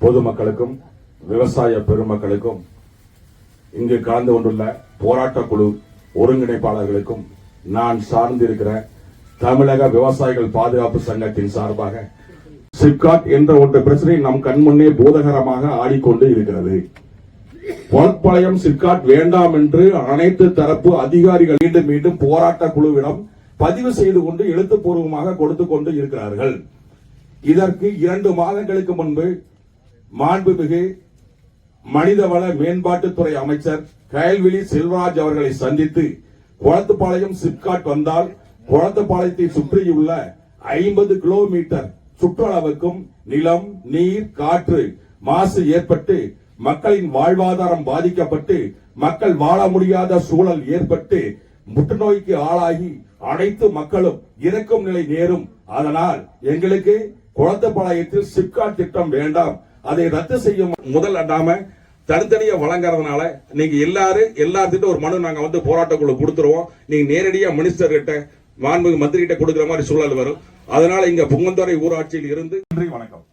பொதுமக்களுக்கும் விவசாய பெருமக்களுக்கும் இங்கு கலந்து கொண்டுள்ள போராட்ட குழு ஒருங்கிணைப்பாளர்களுக்கும் நான் சார்ந்திருக்கிற தமிழக விவசாயிகள் பாதுகாப்பு சங்கத்தின் சார்பாக சிப்காட் என்ற ஒன்று பிரச்சனை நம் கண்முன்னே பூதகரமாக ஆடிக்கொண்டு இருக்கிறது. பொற்பாளையம் சிப்காட் வேண்டாம் என்று அனைத்து தரப்பு அதிகாரிகள் மீண்டும் மீண்டும் போராட்ட குழுவிடம் பதிவு செய்து கொண்டு எழுத்துப்பூர்வமாக கொடுத்து கொண்டு இருக்கிறார்கள். இதற்கு இரண்டு மாதங்களுக்கு முன்பு மாண்புமிகு மனிதவள மேம்பாட்டுத்துறை அமைச்சர் கயல்விழி செல்வராஜ் அவர்களை சந்தித்து குளத்துப்பாளையம் சிப்காட் வந்தால் குளத்துப்பாளையத்தை சுற்றியுள்ள ஐம்பது கிலோமீட்டர் சுற்றளவுக்கும் நிலம் நீர் காற்று மாசு ஏற்பட்டு மக்களின் வாழ்வாதாரம் பாதிக்கப்பட்டு மக்கள் வாழ முடியாத சூழல் ஏற்பட்டு புற்றுநோய்க்கு ஆளாகி அனைத்து மக்களும் இறக்கும் நிலை நேரும். அதனால் எங்களுக்கு குளத்துப்பாளையத்தில் சிப்காட் திட்டம் வேண்டாம். அதை ரத்து செய்யும் முதல் அண்டாம தனித்தனியா வழங்குறதுனால நீங்க எல்லாரும் எல்லாத்திட்ட ஒரு மனு நாங்க வந்து போராட்ட குழு கொடுத்துருவோம். நீங்க நேரடியா மினிஸ்டர் கிட்ட மாண்புமிகு மந்திரி கிட்ட கொடுக்குற மாதிரி சூழல் வரும். அதனால இங்க புங்கந்துறை ஊராட்சியில் இருந்து நன்றி வணக்கம்.